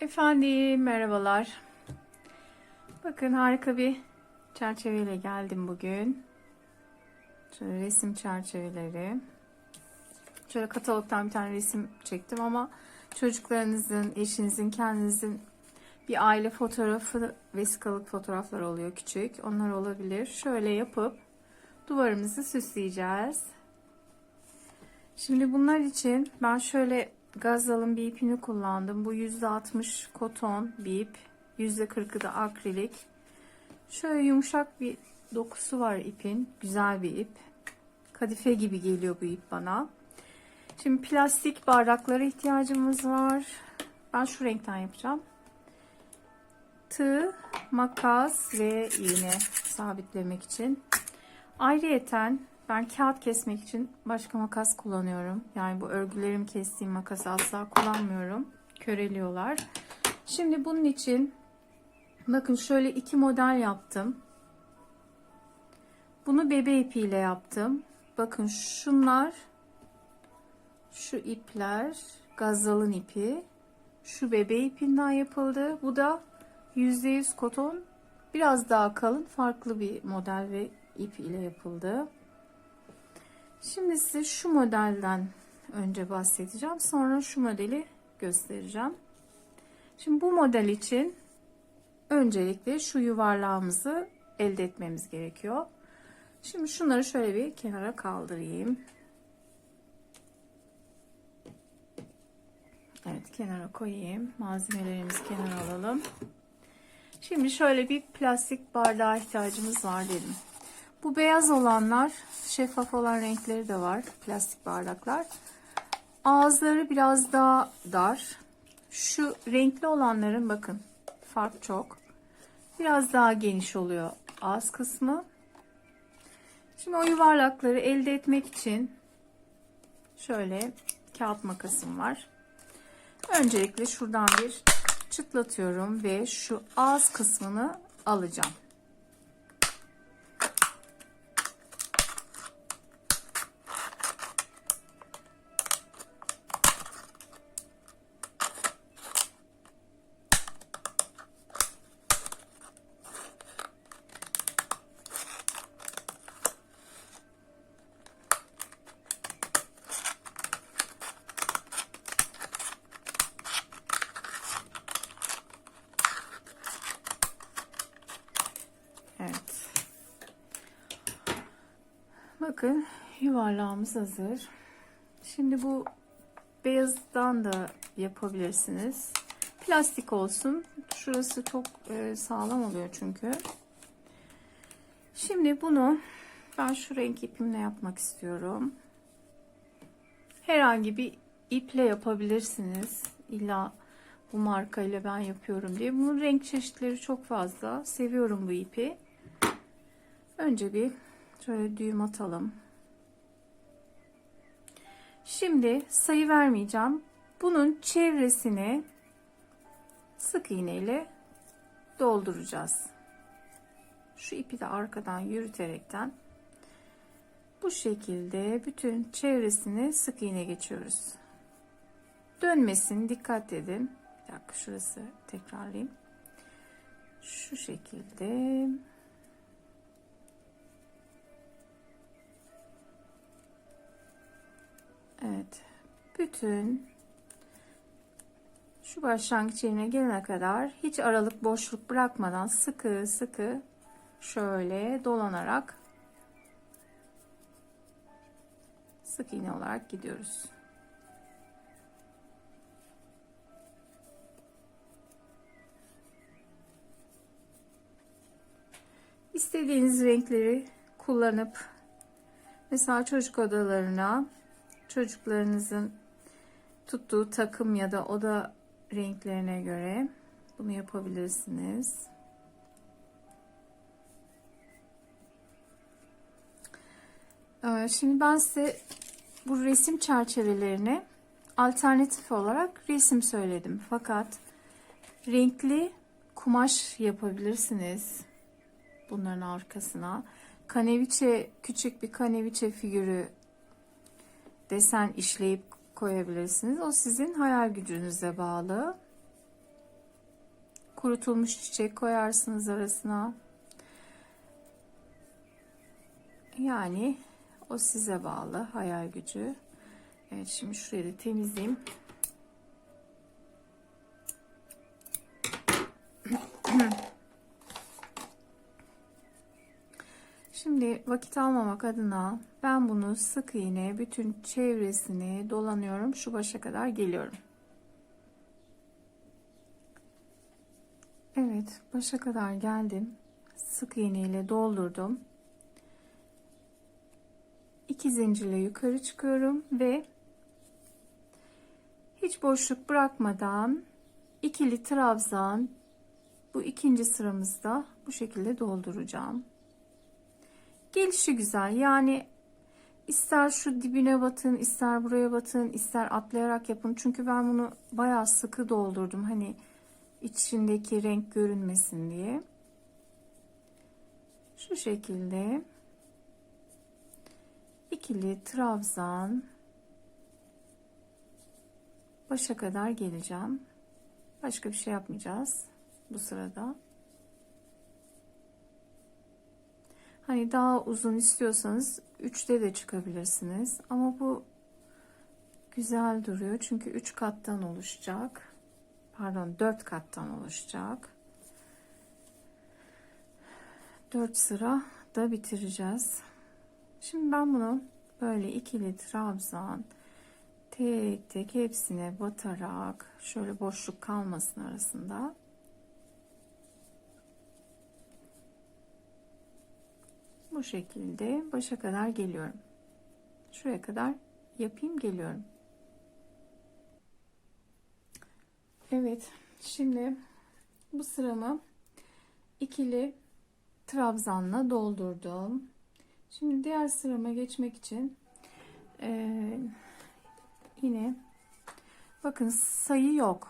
Efendim merhabalar. Bakın harika bir çerçeveyle geldim bugün. Şöyle resim çerçeveleri. Şöyle katalogdan bir tane resim çektim ama çocuklarınızın, eşinizin, kendinizin bir aile fotoğrafı, vesikalık fotoğraflar oluyor küçük. Onlar olabilir. Şöyle yapıp duvarımızı süsleyeceğiz. Şimdi bunlar için ben şöyle gazalın bir ipini kullandım. Bu %60 koton bir ip. %40'ı da akrilik. Şöyle yumuşak bir dokusu var ipin. Güzel bir ip. Kadife gibi geliyor bu ip bana. Şimdi plastik bardaklara ihtiyacımız var. Ben şu renkten yapacağım. Tığ, makas ve iğne sabitlemek için. Ayrıyeten ben kağıt kesmek için başka makas kullanıyorum. Yani bu örgülerimi kestiğim makası asla kullanmıyorum. Köreliyorlar. Şimdi bunun için bakın şöyle iki model yaptım. Bunu bebe ipiyle yaptım. Bakın şunlar şu ipler gazalın ipi. Şu bebe ipinden yapıldı. Bu da %100 koton. Biraz daha kalın farklı bir model ve ip ile yapıldı. Şimdi size şu modelden önce bahsedeceğim. Sonra şu modeli göstereceğim. Şimdi bu model için öncelikle şu yuvarlağımızı elde etmemiz gerekiyor. Şimdi şunları şöyle bir kenara kaldırayım. Evet kenara koyayım. Malzemelerimizi kenara alalım. Şimdi şöyle bir plastik bardağa ihtiyacımız var dedim. Bu beyaz olanlar şeffaf olan renkleri de var. Plastik bardaklar. Ağızları biraz daha dar. Şu renkli olanların bakın fark çok. Biraz daha geniş oluyor ağız kısmı. Şimdi o yuvarlakları elde etmek için şöyle kağıt makasım var. Öncelikle şuradan bir çıtlatıyorum ve şu ağız kısmını alacağım. Evet. Bakın yuvarlağımız hazır. Şimdi bu beyazdan da yapabilirsiniz. Plastik olsun. Şurası çok e, sağlam oluyor çünkü. Şimdi bunu ben şu renk ipimle yapmak istiyorum. Herhangi bir iple yapabilirsiniz. İlla bu marka ile ben yapıyorum diye. Bunun renk çeşitleri çok fazla. Seviyorum bu ipi. Önce bir şöyle düğüm atalım. Şimdi sayı vermeyeceğim. Bunun çevresini sık iğne ile dolduracağız. Şu ipi de arkadan yürüterekten bu şekilde bütün çevresini sık iğne geçiyoruz. Dönmesin dikkat edin. Bir dakika şurası tekrarlayayım. Şu şekilde Bütün şu başlangıç yerine gelene kadar hiç aralık boşluk bırakmadan sıkı sıkı şöyle dolanarak sık iğne olarak gidiyoruz. İstediğiniz renkleri kullanıp mesela çocuk odalarına çocuklarınızın tuttuğu takım ya da oda renklerine göre bunu yapabilirsiniz. Ee, Şimdi ben size bu resim çerçevelerini alternatif olarak resim söyledim. Fakat renkli kumaş yapabilirsiniz bunların arkasına. Kaneviçe, küçük bir kaneviçe figürü desen işleyip koyabilirsiniz. O sizin hayal gücünüze bağlı. kurutulmuş çiçek koyarsınız arasına. Yani o size bağlı hayal gücü. Evet şimdi şurayı da temizleyeyim. Vakit almamak adına ben bunu sık iğne bütün çevresini dolanıyorum. Şu başa kadar geliyorum. Evet başa kadar geldim. Sık iğne ile doldurdum. İki zincirle yukarı çıkıyorum ve hiç boşluk bırakmadan ikili trabzan bu ikinci sıramızda bu şekilde dolduracağım. Gelişi güzel. Yani ister şu dibine batın, ister buraya batın, ister atlayarak yapın. Çünkü ben bunu bayağı sıkı doldurdum. Hani içindeki renk görünmesin diye. Şu şekilde ikili trabzan başa kadar geleceğim. Başka bir şey yapmayacağız bu sırada. Hani daha uzun istiyorsanız 3'te de çıkabilirsiniz. Ama bu güzel duruyor. Çünkü 3 kattan oluşacak. Pardon 4 kattan oluşacak. 4 sıra da bitireceğiz. Şimdi ben bunu böyle ikili trabzan tek tek hepsine batarak şöyle boşluk kalmasın arasında bu şekilde başa kadar geliyorum. Şuraya kadar yapayım geliyorum. Evet şimdi bu sıramı ikili trabzanla doldurdum. Şimdi diğer sırama geçmek için e, yine bakın sayı yok.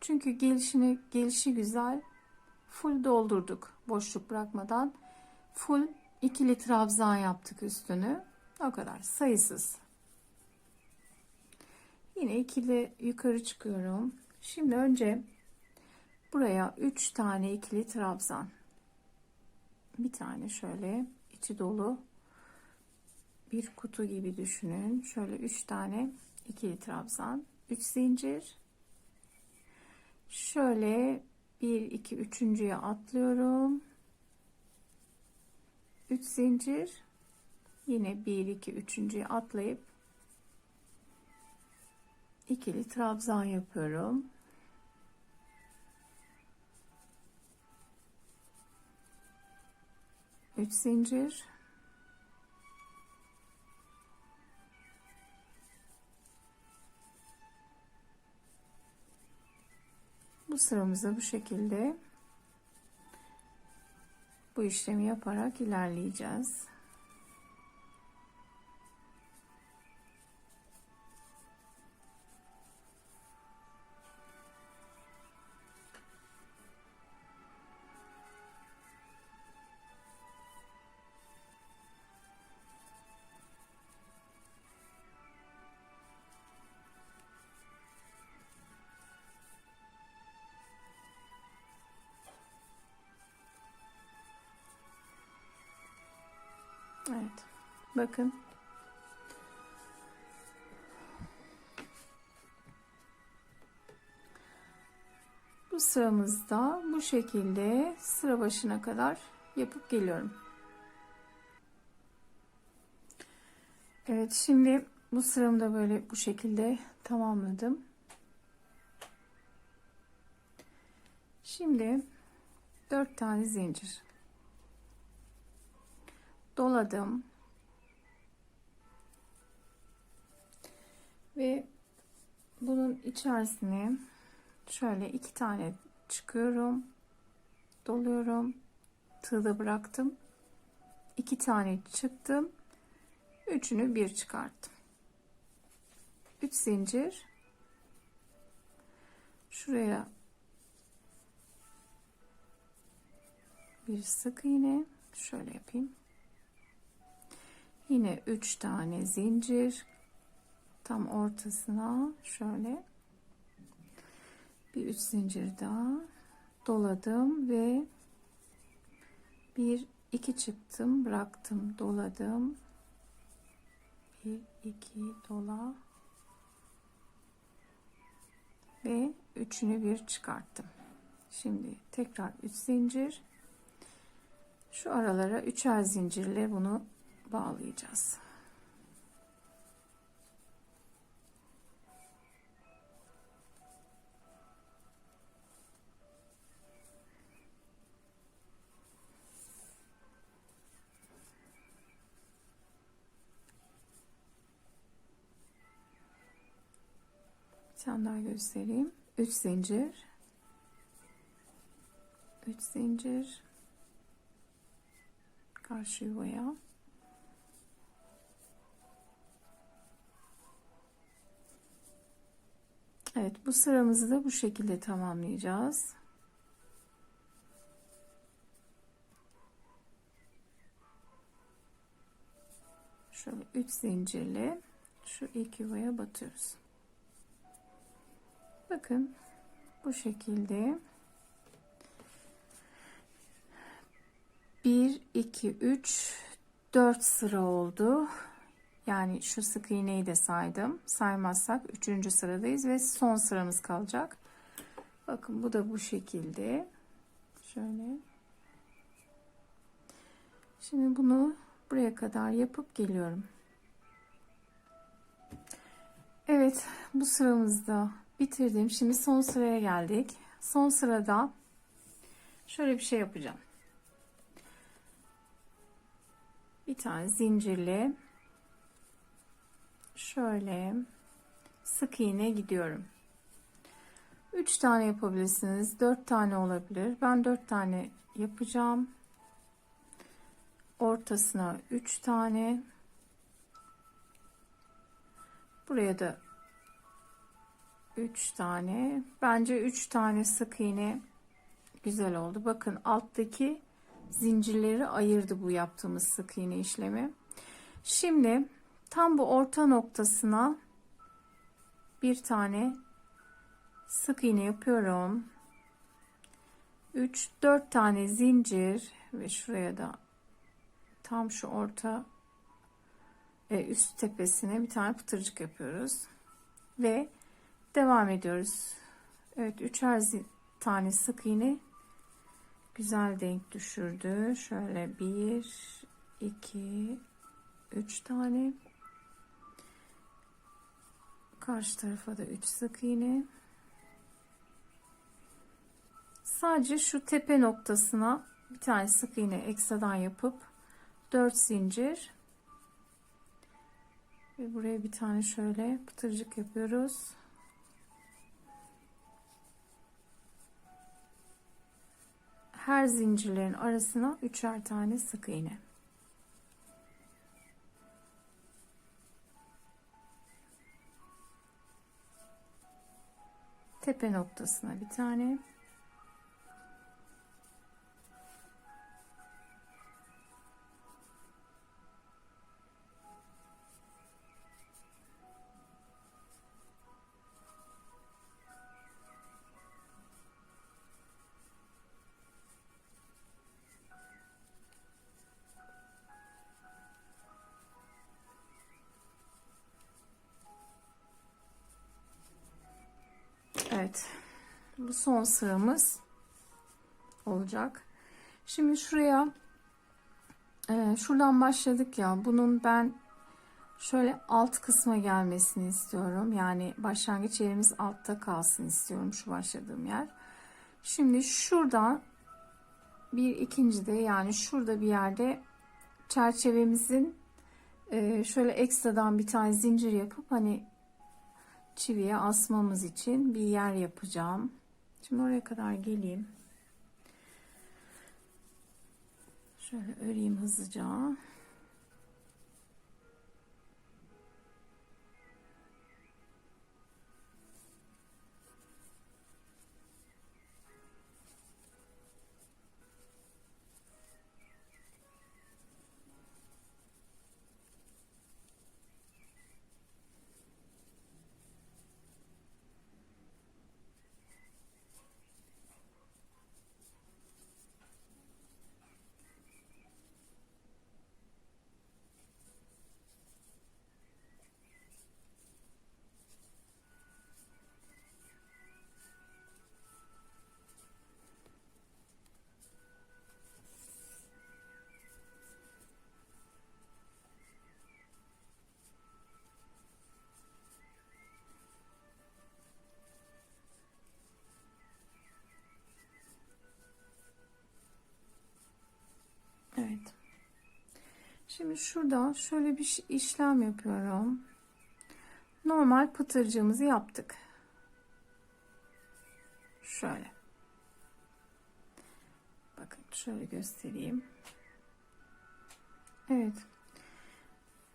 Çünkü gelişini gelişi güzel. Full doldurduk boşluk bırakmadan. Full ikili trabzan yaptık üstünü. O kadar sayısız. Yine ikili yukarı çıkıyorum. Şimdi önce buraya 3 tane ikili trabzan. Bir tane şöyle içi dolu bir kutu gibi düşünün. Şöyle 3 tane ikili trabzan, 3 zincir. Şöyle 1 2 üçüncüye atlıyorum. 3 zincir yine 1 2 üçüncüye atlayıp ikili trabzan yapıyorum. Üç zincir bu sıramızda bu şekilde bu işlemi yaparak ilerleyeceğiz. Bakın. Bu sıramızda bu şekilde sıra başına kadar yapıp geliyorum. Evet şimdi bu sıramı da böyle bu şekilde tamamladım. Şimdi 4 tane zincir doladım. Ve bunun içerisine şöyle iki tane çıkıyorum. Doluyorum. Tığda bıraktım. iki tane çıktım. Üçünü bir çıkarttım. Üç zincir. Şuraya bir sık iğne şöyle yapayım Yine 3 tane zincir tam ortasına şöyle bir 3 zincir daha doladım ve bir iki çıktım bıraktım doladım. Bir iki dola. Ve üçünü bir çıkarttım. Şimdi tekrar 3 zincir. Şu aralara üçer zincirle bunu bağlayacağız Bir tane daha göstereyim. 3 zincir. 3 zincir. Karşı yuvaya. Evet bu sıramızı da bu şekilde tamamlayacağız. Şöyle 3 zincirle şu ilk yuvaya batıyoruz. Bakın bu şekilde 1 2 3 4 sıra oldu. Yani şu sık iğneyi de saydım. Saymazsak 3. sıradayız ve son sıramız kalacak. Bakın bu da bu şekilde. Şöyle. Şimdi bunu buraya kadar yapıp geliyorum. Evet, bu sıramızda bitirdim. Şimdi son sıraya geldik. Son sırada şöyle bir şey yapacağım. Bir tane zincirle şöyle sık iğne gidiyorum. 3 tane yapabilirsiniz. 4 tane olabilir. Ben 4 tane yapacağım. Ortasına 3 tane. Buraya da 3 tane. Bence 3 tane sık iğne güzel oldu. Bakın alttaki zincirleri ayırdı bu yaptığımız sık iğne işlemi. Şimdi tam bu orta noktasına bir tane sık iğne yapıyorum. 3 4 tane zincir ve şuraya da tam şu orta e, üst tepesine bir tane pıtırcık yapıyoruz ve devam ediyoruz. Evet üçer tane sık iğne güzel denk düşürdü. Şöyle bir, iki, üç tane. Karşı tarafa da üç sık iğne. Sadece şu tepe noktasına bir tane sık iğne ekstradan yapıp 4 zincir ve buraya bir tane şöyle pıtırcık yapıyoruz. Her zincirlerin arasına üçer tane sık iğne. Tepe noktasına bir tane. Evet. Bu son sıramız olacak. Şimdi şuraya e, şuradan başladık ya. Bunun ben şöyle alt kısma gelmesini istiyorum. Yani başlangıç yerimiz altta kalsın istiyorum şu başladığım yer. Şimdi şuradan bir ikinci de yani şurada bir yerde çerçevemizin e, şöyle ekstradan bir tane zincir yapıp hani çiviye asmamız için bir yer yapacağım. Şimdi oraya kadar geleyim. Şöyle öreyim hızlıca. Şimdi şurada şöyle bir şey- işlem yapıyorum. Normal pıtırcığımızı yaptık. Şöyle. Bakın şöyle göstereyim. Evet.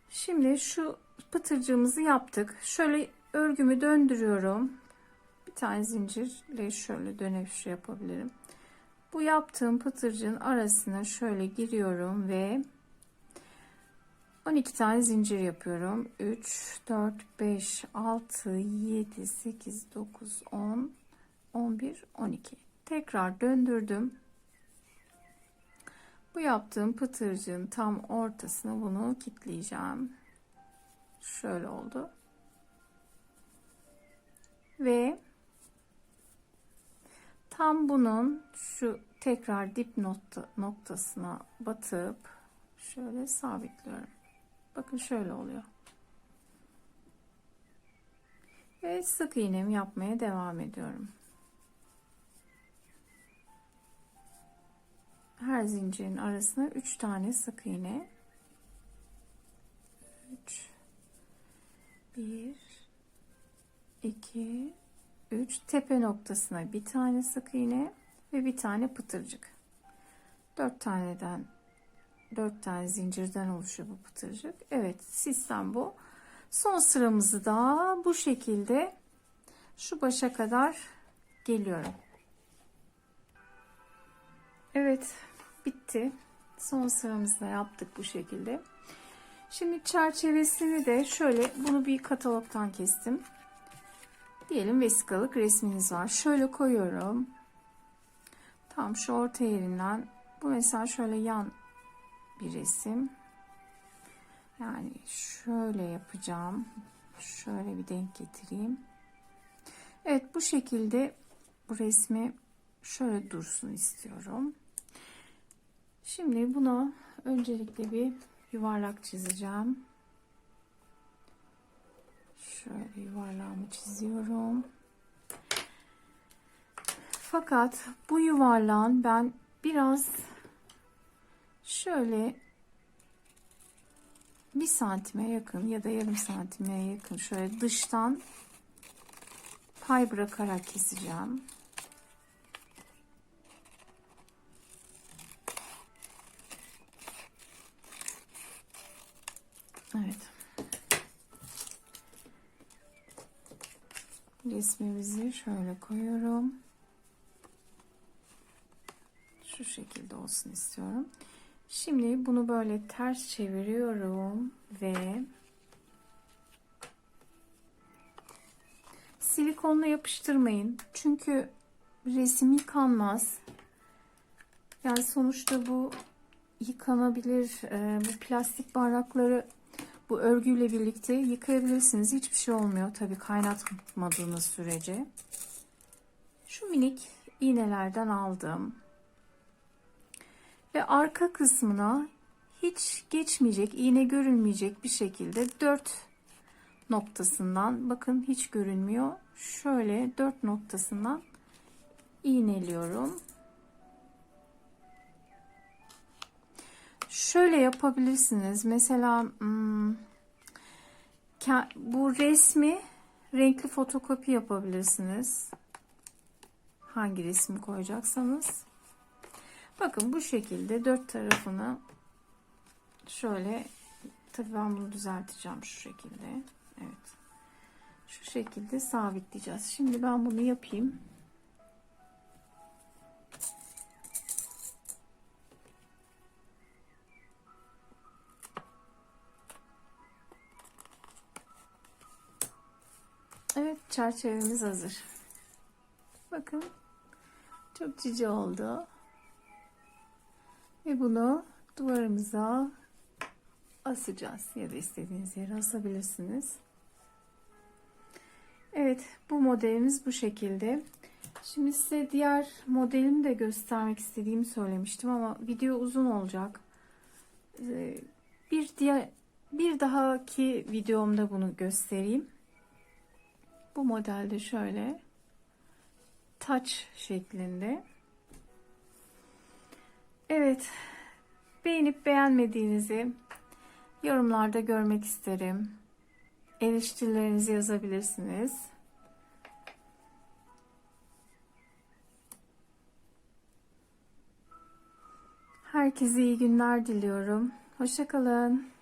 Şimdi şu pıtırcığımızı yaptık. Şöyle örgümü döndürüyorum. Bir tane zincirle şöyle dönüş yapabilirim. Bu yaptığım pıtırcığın arasına şöyle giriyorum ve 12 tane zincir yapıyorum. 3, 4, 5, 6, 7, 8, 9, 10, 11, 12. Tekrar döndürdüm. Bu yaptığım pıtırcığın tam ortasına bunu kitleyeceğim. Şöyle oldu. Ve tam bunun şu tekrar dip nokta, noktasına batıp şöyle sabitliyorum. Bakın şöyle oluyor. Ve sık iğnemi yapmaya devam ediyorum. Her zincirin arasına 3 tane sık iğne. 3 1 2 3 tepe noktasına bir tane sık iğne ve bir tane pıtırcık. 4 taneden 4 tane zincirden oluşuyor bu pıtırcık. Evet sistem bu. Son sıramızı da bu şekilde şu başa kadar geliyorum. Evet bitti. Son sıramızı da yaptık bu şekilde. Şimdi çerçevesini de şöyle bunu bir katalogdan kestim. Diyelim vesikalık resminiz var. Şöyle koyuyorum. Tam şu orta yerinden bu mesela şöyle yan bir resim. Yani şöyle yapacağım. Şöyle bir denk getireyim. Evet bu şekilde bu resmi şöyle dursun istiyorum. Şimdi buna öncelikle bir yuvarlak çizeceğim. Şöyle yuvarlağımı çiziyorum. Fakat bu yuvarlağın ben biraz şöyle bir santime yakın ya da yarım santime yakın şöyle dıştan pay bırakarak keseceğim. Evet. Resmimizi şöyle koyuyorum. Şu şekilde olsun istiyorum. Şimdi bunu böyle ters çeviriyorum ve silikonla yapıştırmayın. Çünkü resim yıkanmaz. Yani sonuçta bu yıkanabilir. Ee, bu plastik bardakları bu örgüyle birlikte yıkayabilirsiniz. Hiçbir şey olmuyor tabii kaynatmadığınız sürece. Şu minik iğnelerden aldım. Ve arka kısmına hiç geçmeyecek, iğne görünmeyecek bir şekilde dört noktasından bakın hiç görünmüyor. Şöyle dört noktasından iğneliyorum. Şöyle yapabilirsiniz. Mesela hmm, bu resmi renkli fotokopi yapabilirsiniz. Hangi resmi koyacaksanız. Bakın bu şekilde dört tarafını şöyle tabii ben bunu düzelteceğim şu şekilde. Evet. Şu şekilde sabitleyeceğiz. Şimdi ben bunu yapayım. Evet çerçevemiz hazır. Bakın çok cici oldu. Ve bunu duvarımıza asacağız ya da istediğiniz yere asabilirsiniz. Evet bu modelimiz bu şekilde. Şimdi size diğer modelimi de göstermek istediğimi söylemiştim ama video uzun olacak. Ee, bir diğer bir dahaki videomda bunu göstereyim. Bu modelde şöyle taç şeklinde. Evet. Beğenip beğenmediğinizi Yorumlarda görmek isterim. Eleştirilerinizi yazabilirsiniz. Herkese iyi günler diliyorum. Hoşçakalın.